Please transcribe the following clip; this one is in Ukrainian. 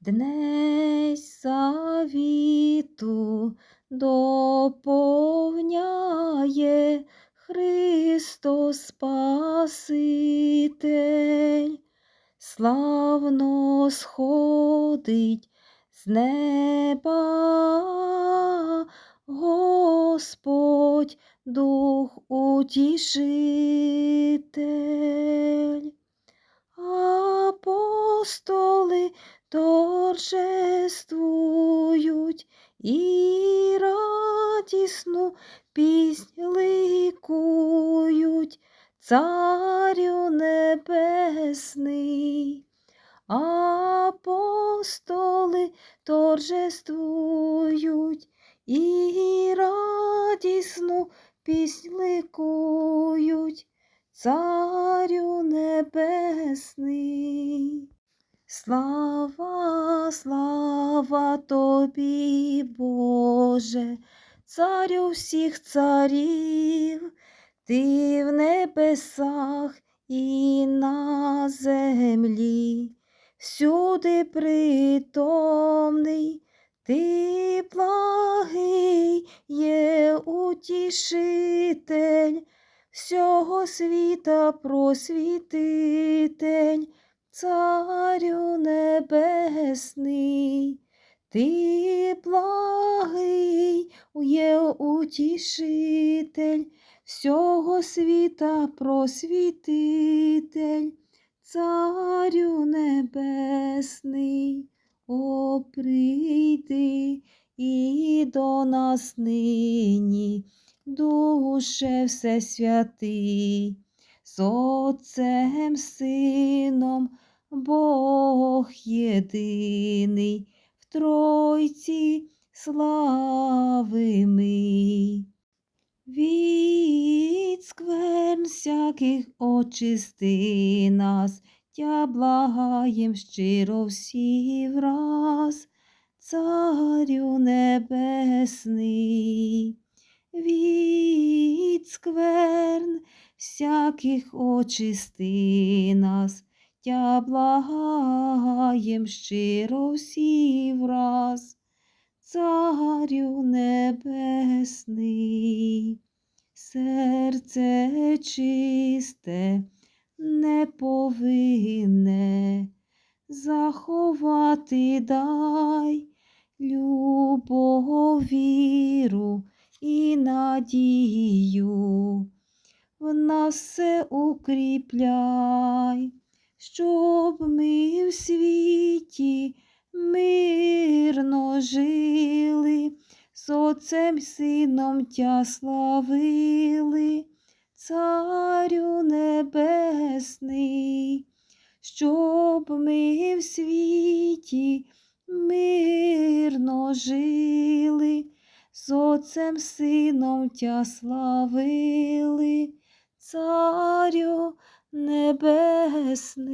Днесь завіту доповняє Христос Спаситель, славно сходить з неба Господь Дух Утішитель. Апостоли торжествують і радісну піснь ликують Царю Небесний. Апостоли торжествують і радісну піснь ликують Царю Небесний. Слава, слава тобі, Боже, царю всіх царів, ти в небесах і на землі, всюди притомний, ти благий є утішитель, всього світа просвітитель. Царю небесний, ти благий є утішитель, всього світа просвітитель, Царю небесний, о прийди і до нас нині, душе всесвятий, з Отцем Сином. Бог єдиний в Тройці славимий. Від скверн всяких очисти нас, тя благаєм щиро всі враз, Царю небесний, від скверн всяких очисти нас, Тя благаєм щиро всі враз, Царю небесний, серце чисте не повинне заховати. Дай любов, віру і надію, в нас все укріпляй щоб ми в світі мирно жили, з Отцем Сином тя славили, Царю Небесний, щоб ми в світі мирно жили, з Отцем Сином тя славили, Царю Небесний.